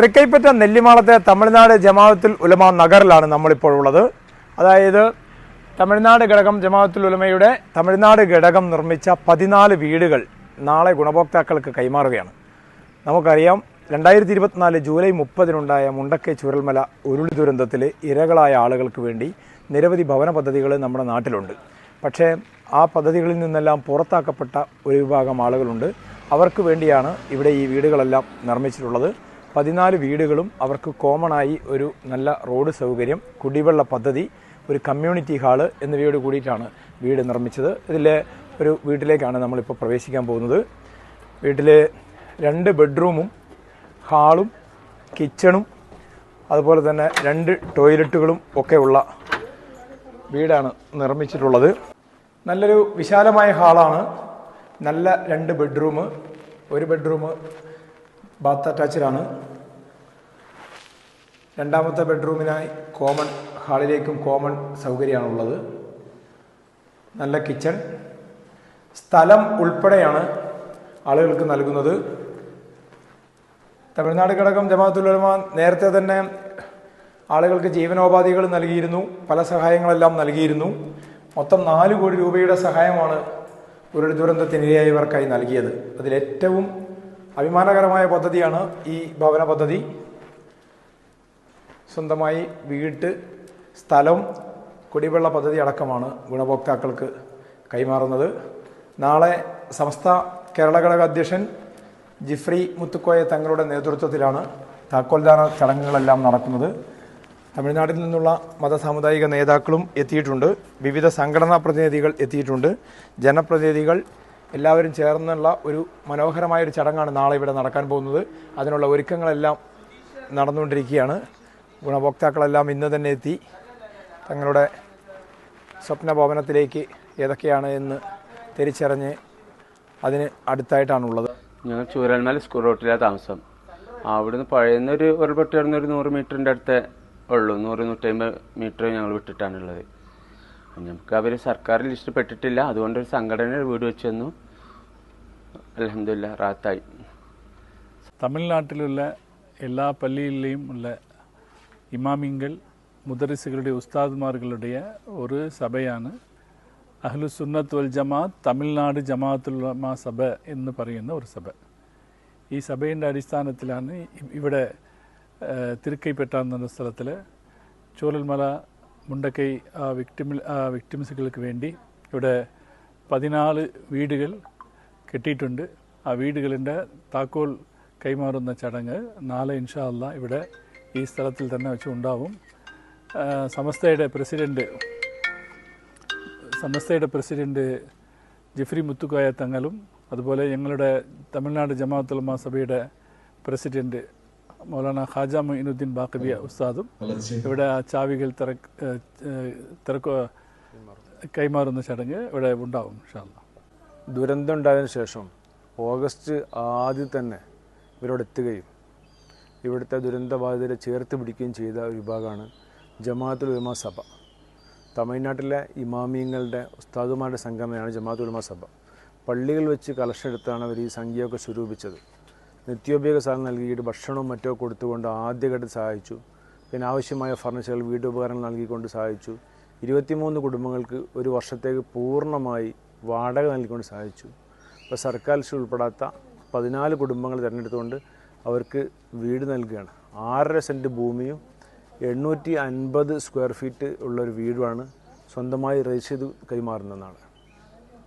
തൃക്കൈപ്പറ്റ നെല്ലിമാളത്തെ തമിഴ്നാട് ജമാഅത്തുൽ ഉലമ നഗറിലാണ് നമ്മളിപ്പോൾ ഉള്ളത്. അതായത് തമിഴ്നാട് ഘടകം ജമാഅത്തുൽ ഉലമയുടെ തമിഴ്നാട് ഘടകം നിർമ്മിച്ച പതിനാല് വീടുകൾ നാളെ ഗുണഭോക്താക്കൾക്ക് കൈമാറുകയാണ്. നമുക്കറിയാം രണ്ടായിരത്തി ഇരുപത്തിനാല് ജൂലൈ മുപ്പതിനുണ്ടായ മുണ്ടക്കൈ ചുരൽമല ഉരുളി ദുരന്തത്തിൽ ഇരകളായ ആളുകൾക്ക് വേണ്ടി നിരവധി ഭവന പദ്ധതികൾ നമ്മുടെ നാട്ടിലുണ്ട്. പക്ഷേ ആ പദ്ധതികളിൽ നിന്നെല്ലാം പുറത്താക്കപ്പെട്ട ഒരു വിഭാഗം ആളുകളുണ്ട്. അവർക്ക് വേണ്ടിയാണ് ഇവിടെ ഈ വീടുകളെല്ലാം നിർമ്മിച്ചിട്ടുള്ളത്. പതിനാല് വീടുകളും അവർക്ക് കോമണായി ഒരു നല്ല റോഡ് സൗകര്യം കുടിവെള്ള പദ്ധതി ഒരു കമ്മ്യൂണിറ്റി ഹാൾ എന്നിവയോട് കൂടിയിട്ടാണ് വീട് നിർമ്മിച്ചത്. ഇതിലെ ഒരു വീട്ടിലേക്കാണ് നമ്മളിപ്പോൾ പ്രവേശിക്കാൻ പോകുന്നത്. വീട്ടിൽ രണ്ട് ബെഡ്റൂമും ഹാളും കിച്ചണും അതുപോലെ തന്നെ രണ്ട് ടോയ്ലറ്റുകളും ഒക്കെ ഉള്ള വീടാണ് നിർമ്മിച്ചിട്ടുള്ളത്. നല്ലൊരു വിശാലമായ ഹാളാണ് നല്ല രണ്ട് ബെഡ്റൂം ഒരു ബെഡ്റൂം ബാത്ത് അറ്റാച്ച്ഡാണ്. രണ്ടാമത്തെ ബെഡ്റൂമിനായി കോമൺ ഹാളിലേക്കും കോമൺ സൗകര്യമാണുള്ളത്. നല്ല കിച്ചൺ. സ്ഥലം ഉൾപ്പെടെയാണ് ആളുകൾക്ക് നൽകുന്നത്. തമിഴ്നാട് ഘടകം ജമാഅത്തുലമ നേരത്തെ തന്നെ ആളുകൾക്ക് ജീവനോപാധികൾ നൽകിയിരുന്നു. പല സഹായങ്ങളെല്ലാം നൽകിയിരുന്നു. മൊത്തം നാല് കോടി രൂപയുടെ സഹായമാണ് ഉരുൾ ദുരന്തത്തിനിരയായവർക്കായി നൽകിയത്. അതിലേറ്റവും അഭിമാനകരമായ പദ്ധതിയാണ് ഈ ഭവന പദ്ധതി. സ്വന്തമായി വീട്ട് സ്ഥലം കുടിവെള്ള പദ്ധതി അടക്കമാണ് ഗുണഭോക്താക്കൾക്ക് കൈമാറുന്നത്. നാളെ സമസ്ത കേരള ഘടക അധ്യക്ഷൻ ജിഫ്രി മുത്തുക്കോയ തങ്ങളുടെ നേതൃത്വത്തിലാണ് താക്കോൽദാന ചടങ്ങുകളെല്ലാം നടക്കുന്നത്. തമിഴ്നാട്ടിൽ നിന്നുള്ള മത സാമുദായിക നേതാക്കളും എത്തിയിട്ടുണ്ട്. വിവിധ സംഘടനാ പ്രതിനിധികൾ എത്തിയിട്ടുണ്ട്. ജനപ്രതിനിധികൾ എല്ലാവരും ചേർന്നുള്ള ഒരു മനോഹരമായ ഒരു ചടങ്ങാണ് നാളെ ഇവിടെ നടക്കാൻ പോകുന്നത്. അതിനുള്ള ഒരുക്കങ്ങളെല്ലാം നടന്നുകൊണ്ടിരിക്കുകയാണ്. ഗുണഭോക്താക്കളെല്ലാം ഇന്ന് തന്നെ എത്തി. തങ്ങളുടെ സ്വപ്ന ഭവനത്തിലേക്ക് ഏതൊക്കെയാണ് എന്ന് തിരിച്ചറിഞ്ഞ് അതിന് അടുത്തായിട്ടാണുള്ളത്. ഞങ്ങൾ ചൂരൽമല സ്കൂൾ റോട്ടിലാണ് താമസം. അവിടുന്ന് പഴയുന്ന ഒരു ഉരുൾപൊട്ടി ഒരു നൂറ് മീറ്ററിന്റെ അടുത്തേ ഉള്ളൂ. നൂറ് നൂറ്റമ്പത് മീറ്റർ ഞങ്ങൾ വിട്ടിട്ടാണുള്ളത്. നമുക്ക് അവർ സർക്കാരിൽ ഇഷ്ടപ്പെട്ടിട്ടില്ല അതുകൊണ്ട് ഒരു സംഘടന വീട് വെച്ചു തന്നു അലഹമില്ല റാത്തായി. തമിഴ്നാട്ടിലുള്ള എല്ലാ പള്ളിയിലെയും ഉള്ള ഇമാമിങ്ങൾ മുദറിസുകളുടെ ഉസ്താദ്മാരുടെ ഒരു സഭയാണ് അഹ്ലു സുന്നത്ത് വൽ ജമാഅത്ത് തമിഴ്നാട് ജമാഅത്തുലമാ സഭ എന്ന് പറയുന്ന ഒരു സഭ. ഈ സഭയുടെ അടിസ്ഥാനത്തിലാണ് ഇവിടെ തിരുക്കൈപ്പെട്ടാൻ സ്ഥലത്തിൽ ചോലൽമല മുണ്ടക്കൈ ആ വിക്ടിമി ആ വിക്ടിംസുകൾക്ക് വേണ്ടി ഇവിടെ പതിനാല് വീടുകൾ കെട്ടിയിട്ടുണ്ട്. ആ വീടുകളിന്റെ താക്കോൽ കൈമാറുന്ന ചടങ്ങ് നാളെ ഇൻഷാ അല്ല ഇവിടെ ഈ സ്ഥലത്തിൽ തന്നെ വെച്ച് ഉണ്ടാവും. സമസ്തയുടെ പ്രസിഡന്റ് സമസ്തയുടെ പ്രസിഡന്റ് ജിഫ്രി മുത്തുക്കോയ തങ്ങളും അതുപോലെ ഞങ്ങളുടെ തമിഴ്നാട് ജമാഅത്തുലമ സഭയുടെ പ്രസിഡന്റ് മൗലാന ഖാജ മൊയിനുദ്ദീൻ ബാക്കബിയ ഉസ്താദും ഇവിടെ ആ ചാവികൾ തിര തിറക്കോ കൈമാറുന്ന ചടങ്ങ് ഇവിടെ ഉണ്ടാവും ഇൻഷാല്ല ദുരന്തം ഉണ്ടായതിനു ശേഷം ഓഗസ്റ്റ് ആദ്യം തന്നെ ഇവരോട് എത്തുകയും ഇവിടുത്തെ ദുരന്തബാധിതരെ ചേർത്ത് പിടിക്കുകയും ചെയ്ത ഒരു വിഭാഗമാണ് ജമാഅത്തുൽ ഉലമ സഭ. തമിഴ്നാട്ടിലെ ഇമാമിയങ്ങളുടെ ഉസ്താദുമാരുടെ സംഘടനയാണ് ജമാഅത്തുൽ ഉലമ സഭ. പള്ളികൾ വെച്ച് കളക്ഷൻ എടുത്താണ് അവർ ഈ സംഖ്യയൊക്കെ സ്വരൂപിച്ചത്. നിത്യോപയോഗ സാധനം നൽകിയിട്ട് ഭക്ഷണവും മറ്റോ കൊടുത്തുകൊണ്ട് ആദ്യഘട്ടത്തിൽ സഹായിച്ചു. പിന്നെ ആവശ്യമായ ഫർണിച്ചറുകൾ വീട്ടുപകരണങ്ങൾ നൽകിക്കൊണ്ട് സഹായിച്ചു. ഇരുപത്തിമൂന്ന് കുടുംബങ്ങൾക്ക് ഒരു വർഷത്തേക്ക് പൂർണമായി വാടക നൽകിക്കൊണ്ട് സഹായിച്ചു. ഇപ്പോൾ സർക്കാർ ഉൾപ്പെടാത്ത പതിനാല് കുടുംബങ്ങൾ തിരഞ്ഞെടുത്തുകൊണ്ട് അവർക്ക് വീട് നൽകുകയാണ്. ആറര സെന്റ് ഭൂമിയും എണ്ണൂറ്റി അൻപത് സ്ക്വയർ ഫീറ്റ് ഉള്ളൊരു വീടുമാണ് സ്വന്തമായി രജിസ്റ്റർ ചെയ്ത് കൈമാറുന്നതാണ്